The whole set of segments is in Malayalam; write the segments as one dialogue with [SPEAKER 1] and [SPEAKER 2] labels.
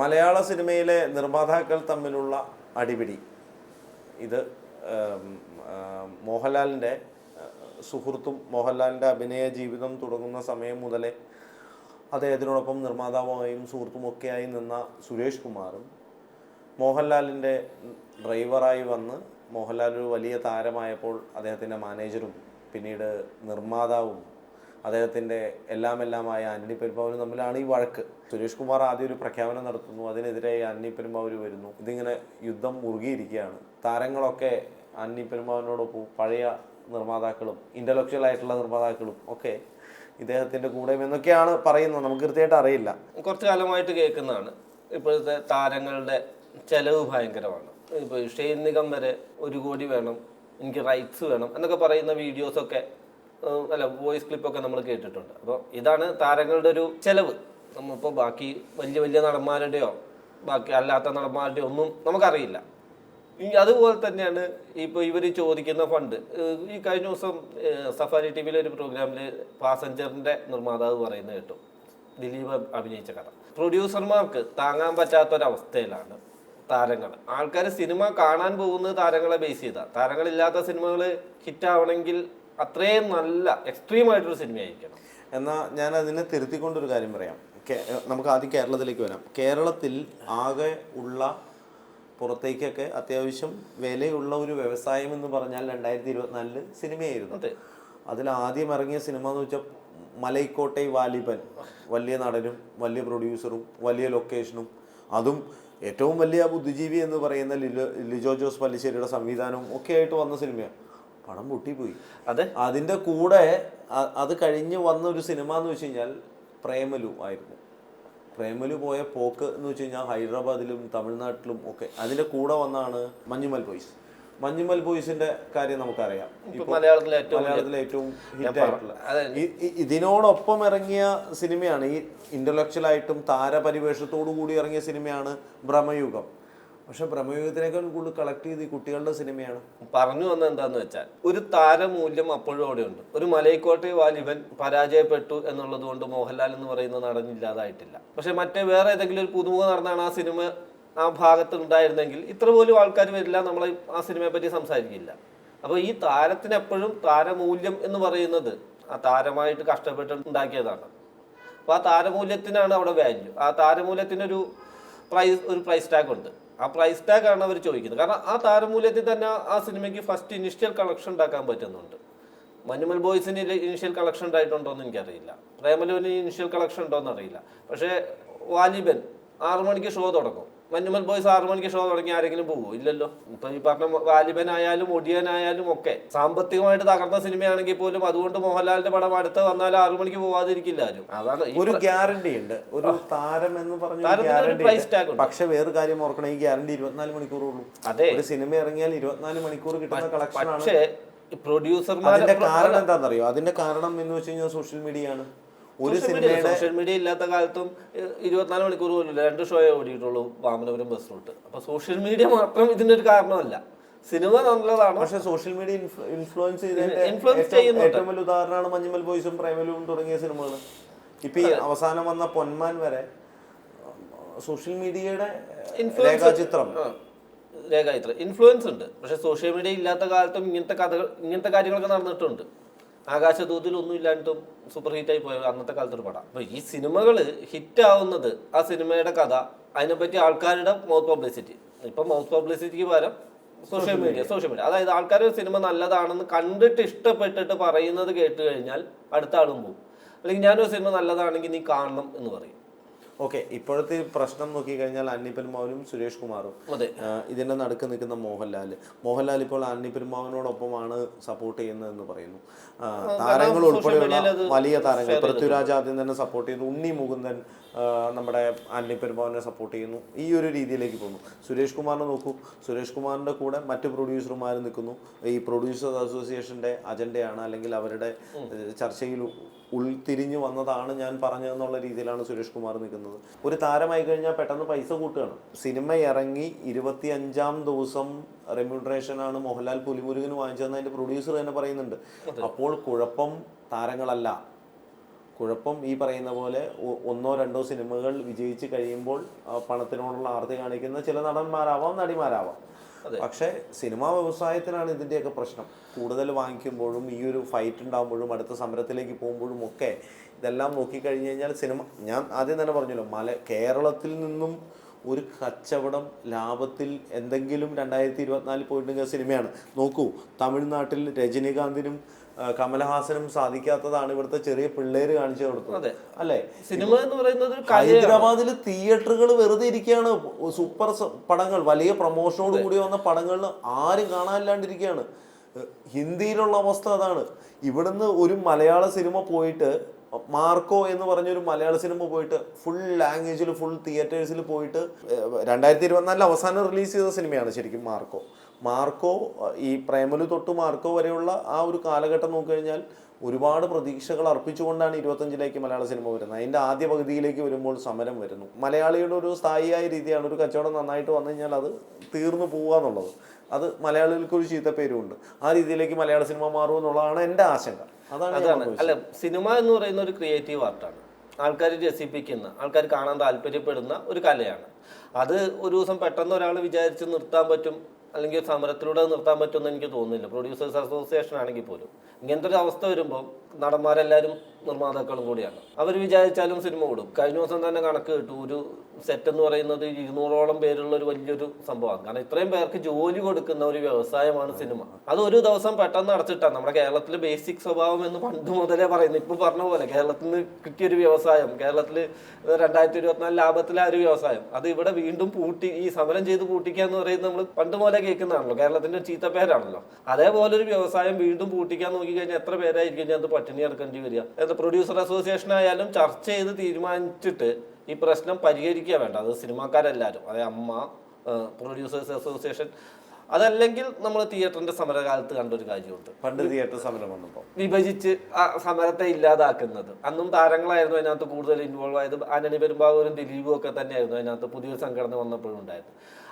[SPEAKER 1] മലയാള സിനിമയിലെ നിർമ്മാതാക്കൾ തമ്മിലുള്ള അടിപിടി. ഇത് മോഹൻലാലിന്റെ സുഹൃത്തും മോഹൻലാലിന്റെ അഭിനയ ജീവിതം തുടങ്ങുന്ന സമയം മുതലേ അദ്ദേഹത്തിനോടൊപ്പം നിർമ്മാതാവുമായും സുഹൃത്തുമൊക്കെയായി നിന്ന സുരേഷ് കുമാറും മോഹൻലാലിന്റെ ഡ്രൈവറായി വന്ന് മോഹൻലാൽ ഒരു വലിയ താരമായപ്പോൾ അദ്ദേഹത്തിന്റെ മാനേജറും പിന്നീട് നിർമ്മാതാവും അദ്ദേഹത്തിന്റെ എല്ലാം എല്ലാമായ ആന്റണി പെരുമ്പാവൂരും തമ്മിലാണ് ഈ വഴക്ക്. സുരേഷ് കുമാർ ആദ്യം ഒരു പ്രഖ്യാപനം നടത്തുന്നു അതിനെതിരെ ആന്റണി പെരുമ്പാവൂർ വരുന്നു. ഇതിങ്ങനെ യുദ്ധം മുറുകിയിരിക്കുകയാണ്. താരങ്ങളൊക്കെ ആന്റണി പെരുമ്പാവൂരിനോടൊപ്പം പഴയ നിർമ്മാതാക്കളും ഇന്റലക്ച്വൽ ആയിട്ടുള്ള നിർമ്മാതാക്കളും ഒക്കെ ഇദ്ദേഹത്തിന്റെ കൂടെ എന്നൊക്കെയാണ് പറയുന്നത്. നമുക്ക് കൃത്യമായിട്ട് അറിയില്ല.
[SPEAKER 2] കുറച്ച് കാലമായിട്ട് കേൾക്കുന്നതാണ്. ഇപ്പോഴത്തെ താരങ്ങളുടെ ചെലവ് ഭയങ്കരമാണ്. ഇപ്പോൾ ഷെയ്ൻ നിഗം വരെ ഒരു കോടി വേണം എനിക്ക് റൈറ്റ്സ് വേണം എന്നൊക്കെ പറയുന്ന വീഡിയോസൊക്കെ അല്ല വോയിസ് ക്ലിപ്പൊക്കെ നമ്മൾ കേട്ടിട്ടുണ്ട്. അപ്പോൾ ഇതാണ് താരങ്ങളുടെ ഒരു ചെലവ്. നമ്മളിപ്പോൾ ബാക്കി വലിയ വലിയ നടന്മാരുടെയോ ബാക്കി അല്ലാത്ത നടന്മാരുടെയോ ഒന്നും നമുക്കറിയില്ല. ഈ അതുപോലെ തന്നെയാണ് ഇപ്പോൾ ഇവർ ചോദിക്കുന്ന ഫണ്ട്. ഈ കഴിഞ്ഞ ദിവസം സഫാരി ടി വിയിലെ ഒരു പ്രോഗ്രാമിൽ പാസഞ്ചറിന്റെ നിർമ്മാതാവ് പറയുന്നത് കേട്ടു. ദിലീപ് അഭിനയിച്ച കഥ. പ്രൊഡ്യൂസർമാർക്ക് താങ്ങാൻ പറ്റാത്തൊരവസ്ഥയിലാണ് താരങ്ങൾ. ആൾക്കാർ സിനിമ കാണാൻ പോകുന്നത് താരങ്ങളെ ബേസ് ചെയ്താൽ താരങ്ങളില്ലാത്ത സിനിമകൾ ഹിറ്റാവണമെങ്കിൽ അത്രയും നല്ല എക്സ്ട്രീം ആയിട്ടൊരു സിനിമയായിരിക്കണം.
[SPEAKER 1] എന്നാൽ ഞാൻ അതിനെ തിരുത്തിക്കൊണ്ടൊരു കാര്യം പറയാം. നമുക്ക് ആദ്യം കേരളത്തിലേക്ക് വരാം. കേരളത്തിൽ ആകെ ഉള്ള പുറത്തേക്കൊക്കെ അത്യാവശ്യം വിലയുള്ള ഒരു വ്യവസായം എന്ന് പറഞ്ഞാൽ രണ്ടായിരത്തി ഇരുപത്തിനാലിൽ സിനിമയായിരുന്നു.
[SPEAKER 2] അതെ.
[SPEAKER 1] അതിൽ ആദ്യം ഇറങ്ങിയ സിനിമ എന്ന് വെച്ചാൽ മലൈക്കോട്ടെ വാലിബൻ. വലിയ നടനും വലിയ പ്രൊഡ്യൂസറും വലിയ ലൊക്കേഷനും അതും ഏറ്റവും വലിയ ബുദ്ധിജീവി എന്ന് പറയുന്ന ലിജോ ജോസ് പല്ലിശ്ശേരിയുടെ സംവിധാനവും ഒക്കെ ആയിട്ട് വന്ന സിനിമയാണ്. പടം പൊട്ടിപ്പോയി.
[SPEAKER 2] അതെ.
[SPEAKER 1] അതിന്റെ കൂടെ അത് കഴിഞ്ഞ് വന്ന ഒരു സിനിമ എന്ന് വെച്ച് കഴിഞ്ഞാൽ പ്രേമലു ആയിരുന്നു. പ്രേമലു പോയ പോക്ക് എന്ന് വെച്ച് കഴിഞ്ഞാൽ ഹൈദരാബാദിലും തമിഴ്നാട്ടിലും ഒക്കെ. അതിന്റെ കൂടെ വന്നാണ് മഞ്ഞുമൽ ബോയ്സ്. മഞ്ഞുമൽ ബോയ്സിന്റെ കാര്യം നമുക്കറിയാം.
[SPEAKER 2] മലയാളത്തിലെ ഏറ്റവും വലിയ-
[SPEAKER 1] ഏറ്റവും ഹിറ്റ് ആയിട്ടുള്ള.
[SPEAKER 2] അതെ.
[SPEAKER 1] ഈ- ഈ- ഇതിനോടൊപ്പം ഇറങ്ങിയ സിനിമയാണ് ഈ ഇന്റലക്ച്വൽ ആയിട്ടും താരപരിവേഷത്തോടു കൂടി ഇറങ്ങിയ സിനിമയാണ് ഭ്രമയുഗം പക്ഷെ ഭ്രമയുഗത്തിനേക്കാൾ കൂടുതൽ കളക്ട് ചെയ്ത് ഈ കുട്ടികളുടെ സിനിമയാണ്
[SPEAKER 2] പറഞ്ഞു വന്ന എന്താന്ന് വെച്ചാൽ ഒരു താരമൂല്യം അപ്പോഴും അവിടെയുണ്ട്. ഒരു മലൈക്കോട്ടെ വാലിബൻ പരാജയപ്പെട്ടു എന്നുള്ളത് കൊണ്ട് മോഹൻലാൽ എന്ന് പറയുന്ന നടൻ പക്ഷെ മറ്റേ വേറെ ഏതെങ്കിലും ഒരു പുതുമുഖ നടന്നാണ് ആ സിനിമ ആ ഭാഗത്ത് ഉണ്ടായിരുന്നെങ്കിൽ ഇത്ര പോലും ആൾക്കാർ വരില്ല നമ്മൾ ആ സിനിമയെ പറ്റി സംസാരിക്കില്ല. അപ്പോൾ ഈ താരത്തിന് എപ്പോഴും താരമൂല്യം എന്ന് പറയുന്നത് ആ താരമായിട്ട് കഷ്ടപ്പെട്ട് ഉണ്ടാക്കിയതാണ്. അപ്പോൾ ആ താരമൂല്യത്തിനാണ് അവിടെ വാല്യൂ ആ താരമൂല്യത്തിനൊരു പ്രൈസ് ഒരു പ്രൈസ് ടാഗ് ഉണ്ട്. ആ പ്രൈസ് ടാഗ് ആണ് അവർ ചോദിക്കുന്നത്. കാരണം ആ താരമൂല്യത്തിൽ തന്നെ ആ സിനിമയ്ക്ക് ഫസ്റ്റ് ഇനിഷ്യൽ കളക്ഷൻ ഉണ്ടാക്കാൻ പറ്റുന്നുണ്ട്. മനുമൽ ബോയ്സിന് ഇനിഷ്യൽ കളക്ഷൻ ഉണ്ടായിട്ടുണ്ടോ എന്ന് എനിക്കറിയില്ല. പ്രേമലുവിന് ഇനിഷ്യൽ കളക്ഷൻ ഉണ്ടോ എന്ന് അറിയില്ല. പക്ഷേ വാലിബൻ ആറു മണിക്ക് ഷോ തുടങ്ങും. മഞ്ഞുമൽ ബോയ്സ് ആറു മണിക്ക് ഷോ തുടങ്ങി ആരെങ്കിലും പോകുമോ ഇല്ലല്ലോ. ഇപ്പൊ ഈ പറഞ്ഞ വാലിബനായാലും ഒടിയനായാലും ഒക്കെ സാമ്പത്തികമായിട്ട് തകർന്ന സിനിമയാണെങ്കിൽ പോലും അതുകൊണ്ട് മോഹൻലാലിന്റെ പടം അടുത്ത് വന്നാൽ ആറു മണിക്ക് പോവാതിരിക്കില്ല ആരും. അതാണ്
[SPEAKER 1] ഒരു ഗ്യാരണ്ടി ഉണ്ട്. ഒരു താരം എന്ന് പറഞ്ഞു പക്ഷെ വേറെ കാര്യം ഓർക്കണം ഈ ഗ്യാരണ്ടി ഇരുപത്തിനാല് മണിക്കൂറേ ഉള്ളൂ
[SPEAKER 2] അതെ.
[SPEAKER 1] ഒരു സിനിമ ഇറങ്ങിയാൽ ഇരുപത്തിനാല് മണിക്കൂർ കിട്ടുന്ന കളക്ഷൻ
[SPEAKER 2] പക്ഷേ
[SPEAKER 1] പ്രൊഡ്യൂസർമാരുടെ കാരണം എന്താണെന്നറിയോ? അതിന്റെ കാരണം എന്ന് വെച്ച് കഴിഞ്ഞാൽ സോഷ്യൽ മീഡിയ ആണ്. ഒരു സിനിമയുടെ
[SPEAKER 2] സോഷ്യൽ മീഡിയ ഇല്ലാത്ത കാലത്തും ഇരുപത്തിനാല് മണിക്കൂർ പോലും രണ്ട് ഷോയെ ഓടിയിട്ടുള്ളൂ വാമനപുരം ബസ് റൂട്ട് അപ്പൊ സോഷ്യൽ മീഡിയ മാത്രം ഇതിന്റെ ഒരു കാരണമല്ല. സിനിമ നല്ലതാണ്.
[SPEAKER 1] പക്ഷെ സോഷ്യൽ മീഡിയ ഇൻഫ്ലുവൻസ്
[SPEAKER 2] ഇൻഫ്ലുവൻസ് ചെയ്യുന്ന
[SPEAKER 1] ഏറ്റവും വലിയ ഉദാഹരണമാണ് മഞ്ഞുമൽ ബോയ്സും പ്രേമലും തുടങ്ങിയ സിനിമകൾ ഇപ്പൊ ഈ അവസാനം വന്ന പൊന്മാൻ വരെ സോഷ്യൽ മീഡിയയുടെ രേഖാചിത്രം.
[SPEAKER 2] രേഖാചിത്രം. ഇൻഫ്ലുവൻസ് ഉണ്ട്. പക്ഷെ സോഷ്യൽ മീഡിയ ഇല്ലാത്ത കാലത്തും ഇങ്ങനത്തെ കഥകൾ ഇങ്ങനത്തെ കാര്യങ്ങളൊക്കെ നടന്നിട്ടുണ്ട്. ആകാശദൂതിൽ ഒന്നും ഇല്ലാണ്ടും സൂപ്പർ ഹിറ്റായി പോയ അന്നത്തെ കാലത്ത് ഒരു പടം. അപ്പൊ ഈ സിനിമകൾ ഹിറ്റ് ആവുന്നത് ആ സിനിമയുടെ കഥ അതിനെപ്പറ്റി ആൾക്കാരുടെ മൗത്ത് പബ്ലിസിറ്റി ഇപ്പൊ മൗത്ത് പബ്ലിസിറ്റിക്ക് പകരം സോഷ്യൽ മീഡിയ സോഷ്യൽ മീഡിയ അതായത് ആൾക്കാർ സിനിമ നല്ലതാണെന്ന് കണ്ടിട്ട് ഇഷ്ടപ്പെട്ടിട്ട് പറയുന്നത് കേട്ട് കഴിഞ്ഞാൽ അടുത്ത ആളും പോകും അല്ലെങ്കിൽ ഞാനൊരു സിനിമ നല്ലതാണെങ്കിൽ നീ കാണണം എന്ന് പറയും.
[SPEAKER 1] ഓക്കെ ഇപ്പോഴത്തെ പ്രശ്നം നോക്കിക്കഴിഞ്ഞാൽ അന്നിപ്പെരുമാവനും സുരേഷ് കുമാറും.
[SPEAKER 2] അതെ.
[SPEAKER 1] ഇതിന്റെ ഇതിന്റെ നടുക്ക് നിൽക്കുന്ന മോഹൻലാൽ മോഹൻലാൽ ഇപ്പോൾ അന്നിപ്പെരുമാവനോടൊപ്പമാണ് സപ്പോർട്ട് ചെയ്യുന്നതെന്ന് പറയുന്നു. താരങ്ങൾ ഉൾപ്പെടെയുള്ള വലിയ താരങ്ങൾ പൃഥ്വിരാജ് ആദ്യം തന്നെ സപ്പോർട്ട് ചെയ്യുന്നു ഉണ്ണി മുകുന്ദൻ നമ്മുടെ അന്നിപ്പെരുമാവനെ സപ്പോർട്ട് ചെയ്യുന്നു. ഈ ഒരു രീതിയിലേക്ക് പോകുന്നു. സുരേഷ് കുമാറിനെ നോക്കൂ. സുരേഷ് കുമാറിന്റെ കൂടെ മറ്റ് പ്രൊഡ്യൂസർമാർ നിൽക്കുന്നു. ഈ പ്രൊഡ്യൂസേഴ്സ് അസോസിയേഷന്റെ അജണ്ടയാണ് അല്ലെങ്കിൽ അവരുടെ ചർച്ചയിൽ ഉൾതിരിഞ്ഞു വന്നതാണ് ഞാൻ പറഞ്ഞതെന്നുള്ള രീതിയിലാണ് സുരേഷ് കുമാർ നിൽക്കുന്നത്. ഒരു താരമായി കഴിഞ്ഞാൽ പെട്ടെന്ന് പൈസ കൂട്ടുകയാണ്. സിനിമ ഇറങ്ങി ഇരുപത്തി അഞ്ചാം ദിവസം റെമ്യൂണറേഷൻ ആണ് മോഹൻലാൽ പുലിമുരുകന് വാങ്ങിച്ചതെന്ന് അതിന്റെ പ്രൊഡ്യൂസർ തന്നെ പറയുന്നുണ്ട്. അപ്പോൾ കുഴപ്പം താരങ്ങളല്ല. കുഴപ്പം ഈ പറയുന്ന പോലെ ഒന്നോ രണ്ടോ സിനിമകൾ വിജയിച്ച് കഴിയുമ്പോൾ പണത്തിനോടുള്ള ആർത്തി കാണിക്കുന്ന ചില നടന്മാരാവാം നടിമാരാവാം. പക്ഷേ സിനിമാ വ്യവസായത്തിനാണ് ഇതിന്റെയൊക്കെ പ്രശ്നം. കൂടുതൽ വാങ്ങിക്കുമ്പോഴും ഈ ഒരു ഫൈറ്റ് ഉണ്ടാകുമ്പോഴും അടുത്ത സമരത്തിലേക്ക് പോകുമ്പോഴും ഒക്കെ ഇതെല്ലാം നോക്കിക്കഴിഞ്ഞ് കഴിഞ്ഞാൽ സിനിമ ഞാൻ ആദ്യം തന്നെ പറഞ്ഞല്ലോ മല കേരളത്തിൽ നിന്നും ഒരു കച്ചവടം ലാഭത്തിൽ എന്തെങ്കിലും രണ്ടായിരത്തി ഇരുപത്തിനാലിൽ പോയിട്ടുണ്ടെങ്കിൽ സിനിമയാണ്. നോക്കൂ തമിഴ്നാട്ടിൽ രജനീകാന്തിനും കമലഹാസനും സാധിക്കാത്തതാണ് ഇവിടുത്തെ ചെറിയ പിള്ളേര് കാണിച്ചു കൊടുത്തത്. അല്ലേ?
[SPEAKER 2] സിനിമ എന്ന് പറയുന്നത്
[SPEAKER 1] ഹൈദരാബാദിൽ തിയേറ്ററുകൾ വെറുതെ ഇരിക്കുകയാണ്. സൂപ്പർ പടങ്ങൾ വലിയ പ്രൊമോഷനോട് കൂടി വന്ന പടങ്ങളിൽ ആരും കാണാനില്ലാണ്ടിരിക്കുകയാണ്. ഹിന്ദിയിലുള്ള അവസ്ഥ അതാണ്. ഇവിടുന്ന് ഒരു മലയാള സിനിമ പോയിട്ട് മാർക്കോ എന്ന് പറഞ്ഞൊരു മലയാള സിനിമ പോയിട്ട് ഫുൾ ലാംഗ്വേജിൽ ഫുൾ തിയേറ്റേഴ്സിൽ പോയിട്ട് രണ്ടായിരത്തി ഇരുപത്തിനാലിൽ അവസാനം റിലീസ് ചെയ്ത സിനിമയാണ് ശരിക്കും മാർക്കോ. മാർക്കോ ഈ പ്രേമലു തൊട്ട് മാർക്കോ വരെയുള്ള ആ ഒരു കാലഘട്ടം നോക്കിക്കഴിഞ്ഞാൽ ഒരുപാട് പ്രതീക്ഷകൾ അർപ്പിച്ചുകൊണ്ടാണ് ഇരുപത്തഞ്ചിലേക്ക് മലയാള സിനിമ വരുന്നത്. അതിന്റെ ആദ്യ പകുതിയിലേക്ക് വരുമ്പോൾ സമരം വരുന്നു. മലയാളിയുടെ ഒരു സ്ഥായിയായ രീതിയാണ് ഒരു കച്ചവടം നന്നായിട്ട് വന്നു കഴിഞ്ഞാൽ അത് തീർന്നു പോവുക എന്നുള്ളത്. അത് മലയാളികൾക്ക് ഒരു ചീത്തപ്പേരുമുണ്ട് ആ രീതിയിലേക്ക് മലയാള സിനിമ മാറും എന്നുള്ളതാണ് എന്റെ ആശങ്ക. അതാണ്
[SPEAKER 2] അതാണ്. അല്ല സിനിമ എന്ന് പറയുന്ന ഒരു ക്രിയേറ്റീവ് ആർട്ടാണ്. ആൾക്കാർ രസിപ്പിക്കുന്ന ആൾക്കാർ കാണാൻ താല്പര്യപ്പെടുന്ന ഒരു കലയാണ്. അത് ഒരു ദിവസം പെട്ടെന്ന് ഒരാൾ വിചാരിച്ച് നിർത്താൻ പറ്റും. അല്ലെങ്കിൽ സമരത്തിലൂടെ നിർത്താൻ പറ്റുമെന്ന് എനിക്ക് തോന്നുന്നില്ല. പ്രൊഡ്യൂസേഴ്സ് അസോസിയേഷൻ ആണെങ്കിൽ പോലും. ഇങ്ങനത്തെ ഒരു അവസ്ഥ വരുമ്പോൾ നടന്മാരെല്ലാവരും നിർമ്മാതാക്കളും കൂടിയാണ്. അവർ വിചാരിച്ചാലും സിനിമ കൂടും കഴിഞ്ഞ ദിവസം തന്നെ കണക്ക് കിട്ടും. ഒരു സെറ്റ് എന്ന് പറയുന്നത് ഇരുന്നൂറോളം പേരുള്ള ഒരു വലിയൊരു സംഭവമാണ്. കാരണം ഇത്രയും പേർക്ക് ജോലി കൊടുക്കുന്ന ഒരു വ്യവസായമാണ് സിനിമ. അത് ഒരു ദിവസം പെട്ടെന്ന് അടച്ചിട്ടാണ് നമ്മുടെ കേരളത്തിലെ ബേസിക് സ്വഭാവം എന്ന് പണ്ട് മുതലേ പറയുന്നത്. ഇപ്പൊ പറഞ്ഞ പോലെ കേരളത്തിൽ നിന്ന് കിട്ടിയൊരു വ്യവസായം കേരളത്തിൽ രണ്ടായിരത്തി ഇരുപത്തിനാല് ലാഭത്തിലെ ഒരു വ്യവസായം അത് ഇവിടെ വീണ്ടും പൂട്ടി ഈ സമരം ചെയ്ത് പൂട്ടിക്കുക എന്ന് പറയുന്നത് നമ്മൾ പണ്ട് മുതലേ കേൾക്കുന്നതാണല്ലോ. കേരളത്തിന്റെ ചീത്ത പേരാണല്ലോ. അതേപോലെ ഒരു വ്യവസായം വീണ്ടും പൂട്ടിക്കാൻ നോക്കി കഴിഞ്ഞാൽ എത്ര പേരായിരിക്കും ഇതിനകത്ത് പട്ടിണി കിടക്കേണ്ടി വരിക? എന്താ പ്രൊഡ്യൂസർ അസോസിയേഷൻ ആയാലും ചർച്ച ചെയ്ത് തീരുമാനിച്ചിട്ട് ഈ പ്രശ്നം പരിഹരിക്കുക വേണ്ട. അത് സിനിമാക്കാരെല്ലാവരും അതായത് അമ്മ പ്രൊഡ്യൂസേഴ്സ് അസോസിയേഷൻ അതല്ലെങ്കിൽ നമ്മൾ തിയേറ്ററിന്റെ സമരകാലത്ത് കണ്ടൊരു കാര്യമുണ്ട്.
[SPEAKER 1] പണ്ട് തിയേറ്റർ സമരം വന്നപ്പോൾ
[SPEAKER 2] വിഭജിച്ച് ആ സമരത്തെ ഇല്ലാതാക്കുന്നത്. അന്നും താരങ്ങളായിരുന്നു അതിനകത്ത് കൂടുതൽ ഇൻവോൾവ് ആയത്. ആന്റണി പെരുമ്പാവൂരും ദിലീപും ഒക്കെ തന്നെയായിരുന്നു അതിനകത്ത് പുതിയൊരു സംഘടന വന്നപ്പോഴും ഉണ്ടായത്.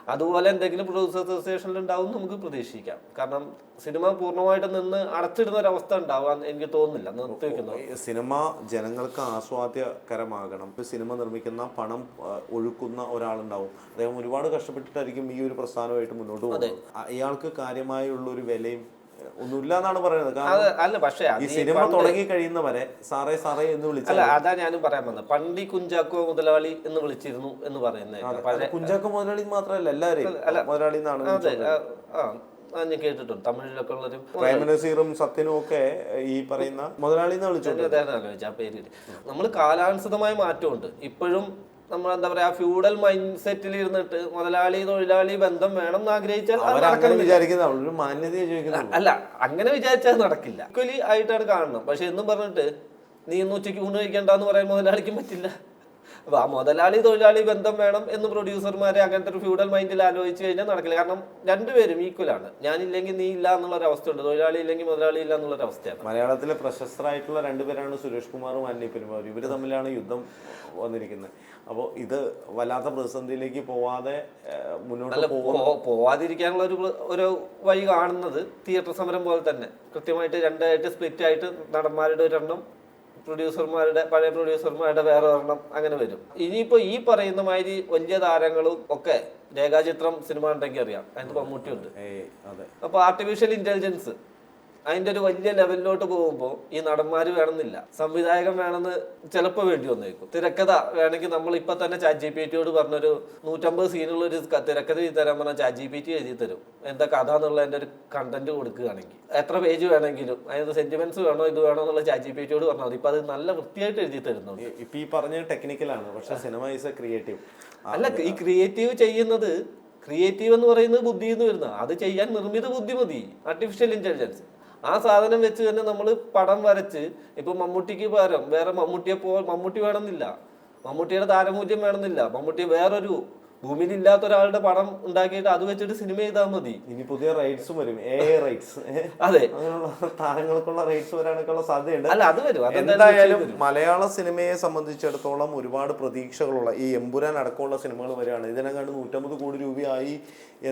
[SPEAKER 2] അതുപോലെ എന്തെങ്കിലും പ്രൊഡ്യൂസർ അസോസിയേഷനിൽ ഉണ്ടാവും എന്ന് നമുക്ക് പ്രതീക്ഷിക്കാം. കാരണം സിനിമ പൂർണമായിട്ട് നിന്ന് അടച്ചിടുന്ന ഒരവസ്ഥ ഉണ്ടാവാൻ എനിക്ക് തോന്നുന്നില്ല. നിർത്തിവെക്കുന്നു
[SPEAKER 1] സിനിമ ജനങ്ങൾക്ക് ആസ്വാദ്യകരമാകണം. ഇപ്പൊ സിനിമ നിർമ്മിക്കുന്ന പണം ഒഴുക്കുന്ന ഒരാളുണ്ടാവും. അദ്ദേഹം ഒരുപാട് കഷ്ടപ്പെട്ടിട്ടായിരിക്കും ഈ ഒരു പ്രസ്ഥാനമായിട്ട് മുന്നോട്ട് പോകുന്നത്. അയാൾക്ക് ഇയാൾക്ക് കാര്യമായുള്ള ഒരു വിലയും ഒന്നുമില്ല എന്നാണ് പറയുന്നത്.
[SPEAKER 2] അല്ല പക്ഷേ
[SPEAKER 1] ഈ
[SPEAKER 2] ഈ
[SPEAKER 1] സിനിമ തുടങ്ങി കഴിയുന്നവരെ സാറേ സാറേ എന്ന് വിളിച്ചാൽ
[SPEAKER 2] അല്ല അതാ ഞാനും പറയാൻ വന്നത്. പണ്ടി കുഞ്ചാക്കോ മുതലാളി എന്ന് വിളിച്ചിരുന്നു എന്ന് പറയുന്നത്
[SPEAKER 1] കുഞ്ചാക്കോ മുതലാളി മാത്രമല്ല എല്ലാവരെയും മുതലാളി എന്നാണ്
[SPEAKER 2] ഞാൻ കേട്ടിട്ടുണ്ട്. തമിഴിലൊക്കെ ഉള്ളൊരു
[SPEAKER 1] പ്രേമനസീറും സത്യനും ഒക്കെ ഈ പറയുന്ന മുതലാളി എന്ന്
[SPEAKER 2] വിളിച്ചു ആ പേര് നമ്മൾ കാലാനുസൃതമായ മാറ്റമുണ്ട്. ഇപ്പോഴും നമ്മൾ എന്താ പറയാ ഫ്യൂഡൽ മൈൻഡ് സെറ്റിൽ ഇരുന്നിട്ട് മുതലാളി തൊഴിലാളി ബന്ധം വേണം എന്ന് ആഗ്രഹിച്ചാൽ അല്ല അങ്ങനെ വിചാരിച്ചാൽ നടക്കില്ല. ഈക്വലി ആയിട്ടാണ് കാണണം പക്ഷെ എന്നും പറഞ്ഞിട്ട് നീ ഇന്ന് ഉച്ചയ്ക്ക് ഊണ് കഴിക്കണ്ടെന്ന് പറയാൻ മുതലാളിക്കും പറ്റില്ല. അപ്പൊ ആ മുതലാളി തൊഴിലാളി ബന്ധം വേണം എന്ന് പ്രൊഡ്യൂസർമാരെ അങ്ങനത്തെ ഒരു ഫ്യൂഡൽ മൈൻഡിൽ ആലോചിച്ച് കഴിഞ്ഞാൽ നടക്കില്ല. കാരണം രണ്ടുപേരും ഈക്വലാണ് ഞാനില്ലെങ്കിൽ നീ ഇല്ല എന്നുള്ള ഒരു അവസ്ഥയുണ്ട്. തൊഴിലാളി ഇല്ലെങ്കിൽ മുതലാളി ഇല്ല എന്നുള്ള ഒരു അവസ്ഥയാണ്.
[SPEAKER 1] മലയാളത്തിലെ പ്രശസ്തരായിട്ടുള്ള രണ്ടുപേരാണ് സുരേഷ് കുമാറും അന്നി പെരുമാറും. ഇവർ തമ്മിലാണ് യുദ്ധം വന്നിരിക്കുന്നത്. അപ്പോൾ ഇത് വല്ലാത്ത പ്രതിസന്ധിയിലേക്ക് പോവാതെ മുന്നോട്ട്
[SPEAKER 2] പോവാതിരിക്കാനുള്ള ഒരു ഒരു വഴി കാണുന്നത് തിയേറ്റർ സമരം പോലെ തന്നെ. കൃത്യമായിട്ട് രണ്ടായിട്ട് സ്പ്ലിറ്റ് ആയിട്ട് നടന്മാരുടെ ഒരെണ്ണം പ്രൊഡ്യൂസർമാരുടെ പഴയ പ്രൊഡ്യൂസർമാരുടെ വേറെ ഒരെണ്ണം അങ്ങനെ വരും. ഇനിയിപ്പോ ഈ പറയുന്ന മാതിരി വലിയ താരങ്ങളും ഒക്കെ രേഖാചിത്രം സിനിമ ഉണ്ടെങ്കിൽ അറിയാം. അതിന് മമ്മൂട്ടിയുണ്ട്.
[SPEAKER 1] ഉണ്ട് അതെ.
[SPEAKER 2] അപ്പൊ ആർട്ടിഫിഷ്യൽ ഇന്റലിജൻസ് അതിന്റെ ഒരു വലിയ ലെവലിലോട്ട് പോകുമ്പോൾ ഈ നടന്മാര് വേണമെന്നില്ല. സംവിധായകൻ വേണമെന്ന് ചിലപ്പോൾ വേണ്ടി വന്നേക്കും. തിരക്കഥ വേണമെങ്കിൽ നമ്മൾ ഇപ്പൊ തന്നെ ചാറ്റ് ജി പി ടിയോട് പറഞ്ഞൊരു നൂറ്റമ്പത് സീനുള്ള ഒരു തിരക്കഥ എഴുതി തരാൻ പറഞ്ഞാൽ ചാറ്റ് ജി പി ടി എഴുതി തരും. എന്താ കഥ എന്നുള്ള എന്റെ ഒരു കണ്ടന്റ് കൊടുക്കുകയാണെങ്കിൽ. എത്ര പേജ് വേണമെങ്കിലും അതിന് സെന്റിമെന്റ്സ് വേണോ ഇത് വേണോ എന്നുള്ള ചാറ്റ് ജി പി ടിയോട് പറഞ്ഞാൽ മതി. ഇപ്പൊ അത് നല്ല വൃത്തിയായിട്ട് എഴുതി തരുന്നുണ്ട്
[SPEAKER 1] ഈ- ഇപ്പൊ ഈ പറഞ്ഞ ടെക്നിക്കലാണ് പക്ഷെ സിനിമ ഈസ് എ ക്രിയേറ്റീവ്
[SPEAKER 2] അല്ല ഈ ക്രിയേറ്റീവ് ചെയ്യുന്നത് ക്രിയേറ്റീവ് എന്ന് പറയുന്നത് ബുദ്ധി എന്ന് വരുന്ന അത് ചെയ്യാൻ നിർമ്മിത ബുദ്ധി മതി ആർട്ടിഫിഷ്യൽ ഇന്റലിജൻസ് ആ സാധനം വെച്ച് തന്നെ നമ്മൾ പടം വരച്ച് ഇപ്പൊ മമ്മൂട്ടിക്ക് പകരം വേറെ മമ്മൂട്ടിയെ പോ മമ്മൂട്ടി വേണമെന്നില്ല. മമ്മൂട്ടിയുടെ താരമൂല്യം വേണമെന്നില്ല. മമ്മൂട്ടി വേറൊരു ഭൂമിയിൽ ഇല്ലാത്ത ഒരാളുടെ പണം ഉണ്ടാക്കിയിട്ട് അത് വെച്ചിട്ട് സിനിമ ചെയ്താൽ മതി.
[SPEAKER 1] ഇനി പുതിയ റൈറ്റ്സും വരും. എ റൈറ്റ്സ്
[SPEAKER 2] അതെ.
[SPEAKER 1] അങ്ങനെയുള്ള താരങ്ങൾക്കുള്ള റൈറ്റ്സ് വരാനൊക്കെയുള്ള സാധ്യതയുണ്ട്.
[SPEAKER 2] അല്ല അത് വരും.
[SPEAKER 1] എന്തായാലും മലയാള സിനിമയെ സംബന്ധിച്ചിടത്തോളം ഒരുപാട് പ്രതീക്ഷകളുള്ള ഈ എമ്പുരാൻ അടക്കമുള്ള സിനിമകൾ വരികയാണ്. ഇതിനെങ്ങാണ്ട് നൂറ്റമ്പത് കോടി രൂപയായി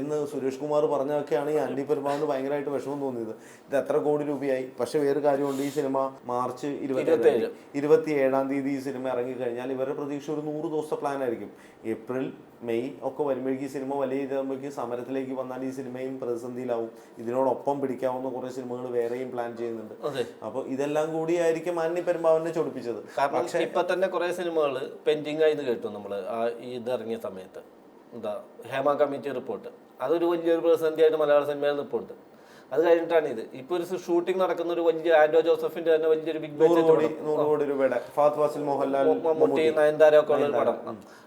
[SPEAKER 1] എന്ന് സുരേഷ് കുമാർ പറഞ്ഞൊക്കെയാണ് ഈ ആന്റി പെരുമാന്ന് ഭയങ്കരമായിട്ട് വിഷമം തോന്നിയത്. ഇത് എത്ര കോടി രൂപയായി? പക്ഷെ വേറൊരു കാര്യമുണ്ട്. ഈ സിനിമ മാർച്ച് ഇരുപത്തി ഇരുപത്തി ഏഴാം തീയതി ഈ സിനിമ ഇറങ്ങി കഴിഞ്ഞാൽ ഇവരുടെ പ്രതീക്ഷ ഒരു നൂറ് ദിവസത്തെ പ്ലാൻ ആയിരിക്കും. ഏപ്രിൽ മെയ് ഒക്കെ വരുമ്പോഴേക്കും ഈ സിനിമ വലിയ ഇതാകുമ്പോഴേക്കും സമരത്തിലേക്ക് വന്നാൽ ഈ സിനിമയും പ്രതിസന്ധിയിലാവും. ഇതിനോടൊപ്പം പിടിക്കാവുന്ന കുറേ സിനിമകൾ വേറെയും പ്ലാൻ ചെയ്യുന്നുണ്ട്. അപ്പോൾ ഇതെല്ലാം കൂടിയായിരിക്കും മാന്യ പെരുമ്പാവനെ ചൊടിപ്പിച്ചത്.
[SPEAKER 2] പക്ഷേ ഇപ്പൊ തന്നെ കുറെ സിനിമകൾ പെൻഡിങ് ആയി കേട്ടു നമ്മൾ. ആ ഇതിറങ്ങിയ ഇത് ഇറങ്ങിയ സമയത്ത്. എന്താ ഹേമ കമ്മിറ്റി റിപ്പോർട്ട് അതൊരു വലിയൊരു പ്രതിസന്ധിയായിട്ട് മലയാള സിനിമയിൽ നിൽപ്പുണ്ട് അത് കഴിഞ്ഞിട്ടാണ് ഇത്. ഇപ്പൊ ഒരു ഷൂട്ടിംഗ് നടക്കുന്ന ഒരു വലിയ ആന്റോ ജോസഫിന്റെ തന്നെ വലിയൊരു ബിഗ്
[SPEAKER 1] കോടി രൂപയുടെ മോഹൻലാൽ
[SPEAKER 2] മമ്മൂട്ടി നയൻതാര ഒക്കെ ഉള്ള ഒരു പടം.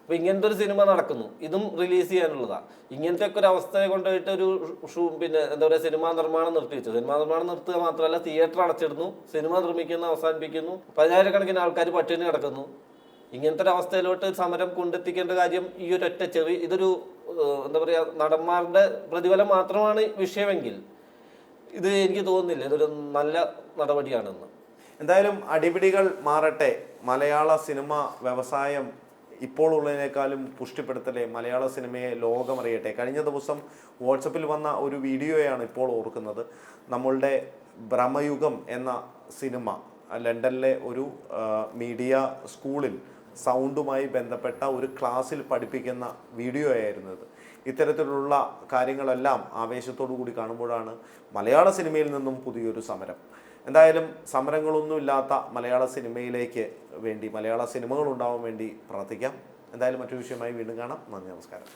[SPEAKER 2] അപ്പൊ ഇങ്ങനത്തെ ഒരു സിനിമ നടക്കുന്നു. ഇതും റിലീസ് ചെയ്യാനുള്ളതാ. ഇങ്ങനത്തെ ഒക്കെ ഒരു അവസ്ഥയെ കൊണ്ടുപോയിട്ട് ഒരു ഷൂ പിന്നെ എന്താ പറയുക സിനിമാ നിർമ്മാണം നിർത്തി വെച്ചു. സിനിമാ നിർമ്മാണം നിർത്തുക മാത്രമല്ല തിയേറ്റർ അടച്ചിടുന്നു. സിനിമ നിർമ്മിക്കുന്നു അവസാനിപ്പിക്കുന്നു. പതിനായിരക്കണക്കിന് ആൾക്കാർ പട്ടിണി കിടക്കുന്നു. ഇങ്ങനത്തെ ഒരു അവസ്ഥയിലോട്ട് സമരം കൊണ്ടെത്തിക്കേണ്ട കാര്യം ഈ ഒരു ഒറ്റ ചെറിയ ഇതൊരു എന്താ പറയാ നടന്മാരുടെ പ്രതിഫലം മാത്രമാണ് വിഷയമെങ്കിൽ. ഇത് എനിക്ക് തോന്നുന്നില്ല. ഇതൊരു നല്ല നടപടിയാണെന്ന്.
[SPEAKER 1] എന്തായാലും അടിപിടികൾ മാറട്ടെ. മലയാള സിനിമ വ്യവസായം ഇപ്പോൾ ഉള്ളതിനേക്കാളും പുഷ്ടിപ്പെടുത്തലേ മലയാള സിനിമയെ ലോകമറിയട്ടെ. കഴിഞ്ഞ ദിവസം വാട്സപ്പിൽ വന്ന ഒരു വീഡിയോയാണ് ഇപ്പോൾ ഓർക്കുന്നത്. നമ്മളുടെ ഭ്രമയുഗം എന്ന സിനിമ ലണ്ടനിലെ ഒരു മീഡിയ സ്കൂളിൽ സൗണ്ടുമായി ബന്ധപ്പെട്ട ഒരു ക്ലാസ്സിൽ പഠിപ്പിക്കുന്ന വീഡിയോ ആയിരുന്നു ഇത്. ഇത്തരത്തിലുള്ള കാര്യങ്ങളെല്ലാം ആവേശത്തോടു കൂടി കാണുമ്പോഴാണ് മലയാള സിനിമയിൽ നിന്നും പുതിയൊരു സമരം. എന്തായാലും സമരങ്ങളൊന്നുമില്ലാത്ത മലയാള സിനിമയിലേക്ക് വേണ്ടി മലയാള സിനിമകൾ ഉണ്ടാവാൻ വേണ്ടി പ്രാർത്ഥിക്കാം. എന്തായാലും മറ്റൊരു വിഷയമായി വീണ്ടും കാണാം. നന്ദി നമസ്കാരം.